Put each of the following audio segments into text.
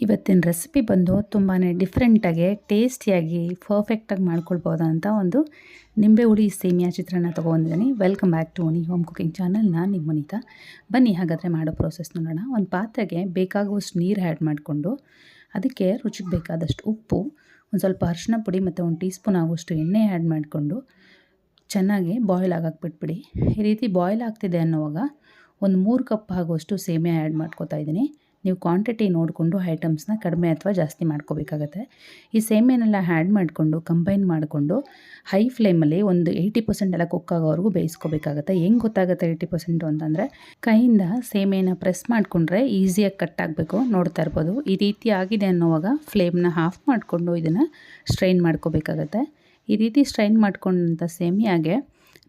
ಇವತ್ತಿನ ರೆಸಿಪಿ ಬಂದು ತುಂಬಾ ಡಿಫ್ರೆಂಟಾಗಿ ಟೇಸ್ಟಿಯಾಗಿ ಪರ್ಫೆಕ್ಟಾಗಿ ಮಾಡ್ಕೊಳ್ಬೋದಂತ ಒಂದು ನಿಂಬೆ ಹುಳಿ ಸೇಮಿಯಾ ಚಿತ್ರಾನ್ನ ತೊಗೊಂಡಿದ್ದೀನಿ. ವೆಲ್ಕಮ್ ಬ್ಯಾಕ್ ಟು ಓನಿ ಹೋಮ್ ಕುಕಿಂಗ್ ಚಾನಲ್ ನಾನು ನಿಮ್ಮ ಅನಿತಾ ಬನ್ನಿ ಹಾಗಾದರೆ ಮಾಡೋ ಪ್ರೋಸೆಸ್ ನೋಡೋಣ. ಒಂದು ಪಾತ್ರೆಗೆ ಬೇಕಾಗುವಷ್ಟು ನೀರು ಆ್ಯಡ್ ಮಾಡಿಕೊಂಡು ಅದಕ್ಕೆ ರುಚಿಗೆ ಬೇಕಾದಷ್ಟು ಉಪ್ಪು, ಒಂದು ಸ್ವಲ್ಪ ಅರಿಶಿನ ಪುಡಿ ಮತ್ತು ಒಂದು ಟೀ ಸ್ಪೂನ್ ಆಗುವಷ್ಟು ಎಣ್ಣೆ ಆ್ಯಡ್ ಮಾಡಿಕೊಂಡು ಚೆನ್ನಾಗಿ ಬಾಯ್ಲ್ ಆಗಕ್ಕೆ ಬಿಟ್ಬಿಡಿ. ಈ ರೀತಿ ಬಾಯ್ಲ್ ಆಗ್ತಿದೆ ಅನ್ನೋವಾಗ ಒಂದು ಮೂರು ಕಪ್ ಆಗುವಷ್ಟು ಸೇಮಿಯಾ ಆ್ಯಡ್ ಮಾಡ್ಕೋತಾ ಇದ್ದೀನಿ. ನೀವು ಕ್ವಾಂಟಿಟಿ ನೋಡಿಕೊಂಡು ಐಟಮ್ಸ್ನ ಕಡಿಮೆ ಅಥವಾ ಜಾಸ್ತಿ ಮಾಡ್ಕೋಬೇಕಾಗತ್ತೆ. ಈ ಸೇಮೆನೆಲ್ಲ ಆ್ಯಡ್ ಮಾಡಿಕೊಂಡು ಕಂಬೈನ್ ಮಾಡಿಕೊಂಡು ಹೈ ಫ್ಲೇಮಲ್ಲಿ ಒಂದು ಏಯ್ಟಿ ಪರ್ಸೆಂಟ್ ಎಲ್ಲ ಕುಕ್ ಆಗೋವರೆಗೂ ಬೇಯಿಸ್ಕೋಬೇಕಾಗತ್ತೆ. ಹೆಂಗೆ ಗೊತ್ತಾಗುತ್ತೆ ಏಯ್ಟಿ ಪರ್ಸೆಂಟು ಅಂತಂದರೆ, ಕೈಯಿಂದ ಸೇಮೆನ ಪ್ರೆಸ್ ಮಾಡಿಕೊಂಡ್ರೆ ಈಸಿಯಾಗಿ ಕಟ್ ಆಗಬೇಕು. ನೋಡ್ತಾ ಇರ್ಬೋದು. ಈ ರೀತಿ ಆಗಿದೆ ಅನ್ನೋವಾಗ ಫ್ಲೇಮ್ನ ಆಫ್ ಮಾಡಿಕೊಂಡು ಇದನ್ನು ಸ್ಟ್ರೈನ್ ಮಾಡ್ಕೋಬೇಕಾಗತ್ತೆ. ಈ ರೀತಿ ಸ್ಟ್ರೈನ್ ಮಾಡ್ಕೊಂಡಂಥ ಸೇಮಿಯಾಗೆ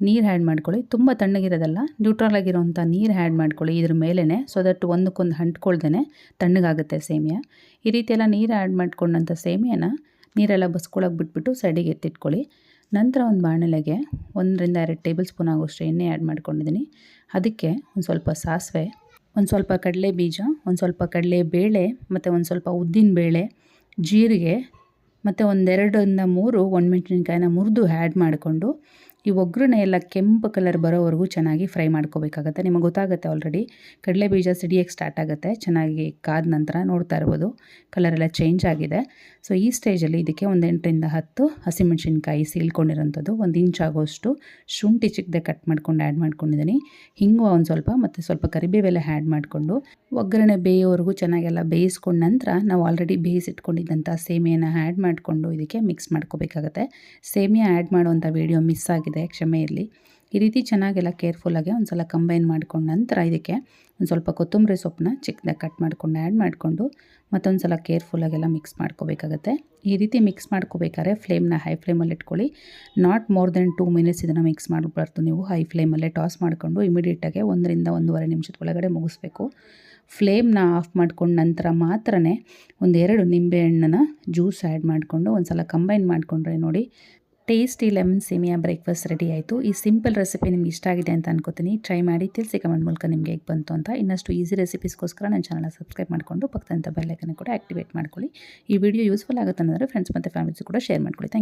ನೀರು ಆ್ಯಡ್ ಮಾಡ್ಕೊಳ್ಳಿ. ತುಂಬ ತಣ್ಣಗಿರೋದಲ್ಲ ನ್ಯೂಟ್ರಲ್ ಆಗಿರೋಂಥ ನೀರು ಆ್ಯಡ್ ಮಾಡ್ಕೊಳ್ಳಿ ಇದ್ರ ಮೇಲೇ ಸೊ ದಟ್ ಒಂದಕ್ಕೊಂದು ಹಂಟ್ಕೊಳ್ದೇ ತಣ್ಣಗಾಗುತ್ತೆ ಸೇಮಿಯಾ. ಈ ರೀತಿ ಎಲ್ಲ ನೀರು ಆ್ಯಡ್ ಮಾಡ್ಕೊಂಡಂಥ ಸೇಮಿಯಾನ ನೀರೆಲ್ಲ ಬಸ್ಕೊಳಕ್ಕೆ ಬಿಟ್ಬಿಟ್ಟು ಸೈಡಿಗೆ ಎತ್ತಿಟ್ಕೊಳ್ಳಿ. ನಂತರ ಒಂದು ಬಾಣಲೆಗೆ ಒಂದರಿಂದ ಎರಡು ಟೇಬಲ್ ಸ್ಪೂನ್ ಆಗೋಷ್ಟು ಎಣ್ಣೆ ಆ್ಯಡ್ ಮಾಡ್ಕೊಂಡಿದ್ದೀನಿ. ಅದಕ್ಕೆ ಒಂದು ಸ್ವಲ್ಪ ಸಾಸಿವೆ, ಒಂದು ಸ್ವಲ್ಪ ಕಡಲೆ ಬೀಜ, ಒಂದು ಸ್ವಲ್ಪ ಕಡಲೆ ಬೇಳೆ, ಮತ್ತು ಒಂದು ಸ್ವಲ್ಪ ಉದ್ದಿನ ಬೇಳೆ, ಜೀರಿಗೆ, ಮತ್ತು ಒಂದೆರಡರಿಂದ ಮೂರು ಒಣಮೆಣಸಿನ್ಕಾಯಿನ ಮುರಿದು ಆ್ಯಡ್ ಮಾಡಿಕೊಂಡು ಈ ಒಗ್ಗರಣೆ ಎಲ್ಲ ಕೆಂಪು ಕಲರ್ ಬರೋವರೆಗೂ ಚೆನ್ನಾಗಿ ಫ್ರೈ ಮಾಡ್ಕೋಬೇಕಾಗತ್ತೆ. ನಿಮಗೆ ಗೊತ್ತಾಗುತ್ತೆ ಆಲ್ರೆಡಿ ಕಡಲೆ ಬೀಜ ಸಿಡಿಯೋಕ್ಕೆ ಸ್ಟಾರ್ಟ್ ಆಗುತ್ತೆ, ಚೆನ್ನಾಗಿ ಕಾದ ನಂತರ ನೋಡ್ತಾ ಇರ್ಬೋದು ಕಲರೆಲ್ಲ ಚೇಂಜ್ ಆಗಿದೆ. ಸೊ ಈ ಸ್ಟೇಜಲ್ಲಿ ಇದಕ್ಕೆ ಒಂದು ಎಂಟರಿಂದ ಹತ್ತು ಹಸಿಮೆಣ್ಸಿನ್ಕಾಯಿ ಸೀಳ್ಕೊಂಡಿರೋಂಥದ್ದು ಒಂದು ಇಂಚ್ ಆಗೋಷ್ಟು ಶುಂಠಿ ಚಿಕ್ಕದೆ ಕಟ್ ಮಾಡ್ಕೊಂಡು ಆ್ಯಡ್ ಮಾಡ್ಕೊಂಡಿದ್ದೀನಿ. ಹಿಂಗು ಒಂದು ಸ್ವಲ್ಪ ಮತ್ತು ಸ್ವಲ್ಪ ಕರಿಬೇವೆಲ್ಲ ಆ್ಯಡ್ ಮಾಡಿಕೊಂಡು, ಒಗ್ಗರಣೆ ಬೇಯೋವರೆಗೂ ಚೆನ್ನಾಗೆಲ್ಲ ಬೇಯಿಸ್ಕೊಂಡ ನಂತರ ನಾವು ಆಲ್ರೆಡಿ ಬೇಯಿಸಿಟ್ಕೊಂಡಿದ್ದಂಥ ಸೇಮಿಯನ್ನು ಆ್ಯಡ್ ಮಾಡಿಕೊಂಡು ಇದಕ್ಕೆ ಮಿಕ್ಸ್ ಮಾಡ್ಕೋಬೇಕಾಗತ್ತೆ. ಸೇಮಿಯಾ ಆ್ಯಡ್ ಮಾಡುವಂಥ ವೀಡಿಯೋ ಮಿಸ್ ಆಗಿದೆ ಕ್ಷಮೆ ಇರಲಿ. ಈ ರೀತಿ ಚೆನ್ನಾಗೆಲ್ಲ ಕೇರ್ಫುಲ್ಲಾಗಿ ಒಂದು ಸಲ ಕಂಬೈನ್ ಮಾಡ್ಕೊಂಡು ನಂತರ ಇದಕ್ಕೆ ಒಂದು ಸ್ವಲ್ಪ ಕೊತ್ತಂಬರಿ ಸೊಪ್ಪನ್ನ ಚಿಕ್ಕದಾಗಿ ಕಟ್ ಮಾಡ್ಕೊಂಡು ಆ್ಯಡ್ ಮಾಡಿಕೊಂಡು ಮತ್ತೊಂದು ಸಲ ಕೇರ್ಫುಲ್ಲಾಗೆಲ್ಲ ಮಿಕ್ಸ್ ಮಾಡ್ಕೋಬೇಕಾಗತ್ತೆ. ಈ ರೀತಿ ಮಿಕ್ಸ್ ಮಾಡ್ಕೋಬೇಕಾದ್ರೆ ಫ್ಲೇಮ್ನ ಹೈ ಫ್ಲೇಮಲ್ಲಿ ಇಟ್ಕೊಳ್ಳಿ. Not more than two minutes ಇದನ್ನು ಮಿಕ್ಸ್ ಮಾಡಬಾರ್ದು ನೀವು. ಹೈ ಫ್ಲೇಮಲ್ಲೇ ಟಾಸ್ ಮಾಡಿಕೊಂಡು ಇಮಿಡಿಯೇಟಾಗಿ ಒಂದರಿಂದ ಒಂದೂವರೆ ನಿಮಿಷದ ಒಳಗಡೆ ಮುಗಿಸ್ಬೇಕು. ಫ್ಲೇಮ್ನ ಆಫ್ ಮಾಡ್ಕೊಂಡ ನಂತರ ಮಾತ್ರ ಒಂದೆರಡು ನಿಂಬೆಹಣ್ಣನ್ನ ಜ್ಯೂಸ್ ಆ್ಯಡ್ ಮಾಡಿಕೊಂಡು ಒಂದು ಸಲ ಕಂಬೈನ್ ಮಾಡಿಕೊಂಡ್ರೆ ನೋಡಿ tasty lemon semiya breakfast ready ಆಯಿತು. ಈ ಸಿಂಪಲ್ ರೆಸಿಪಿ ನಿಮ್ಗೆ ಇಷ್ಟ ಆಗಿದೆ ಅಂತ ಅನ್ಕೋತೀನಿ. ಟ್ರೈ ಮಾಡಿ, ತಿಳಿಸಿ ಕಮೆಂಟ್ ಮೂಲಕ ನಿಮಗೆ ಹೇಗೆ ಬಂತು ಅಂತ. ಇನ್ನಷ್ಟು ಈಸಿ ರೆಸಿಪೀಸ್ಗೋಸ್ಕರ ನನ್ನ ಚಾನಲ್ ಸಬ್ಸ್ಕ್ರೈಬ್ ಮಾಡಿಕೊಂಡು ಪಕ್ಕದಂಥ ಬೆಲ್ಲೈಕನ್ನು ಕೂಡ ಆಕ್ಟಿವೇಟ್ ಮಾಡ್ಕೊಳ್ಳಿ. ಈ ವಿಡಿಯೋ ಯೂಸ್ಫುಲ್ ಆಗುತ್ತೆ ಅಂದರೆ ಫ್ರೆಂಡ್ಸ್ ಮತ್ತು ಫ್ಯಾಮಿಲೀಸ್ ಕೂಡ ಶೇರ್ ಮಾಡ್ಕೊಳ್ಳಿ. ಥ್ಯಾಂಕ್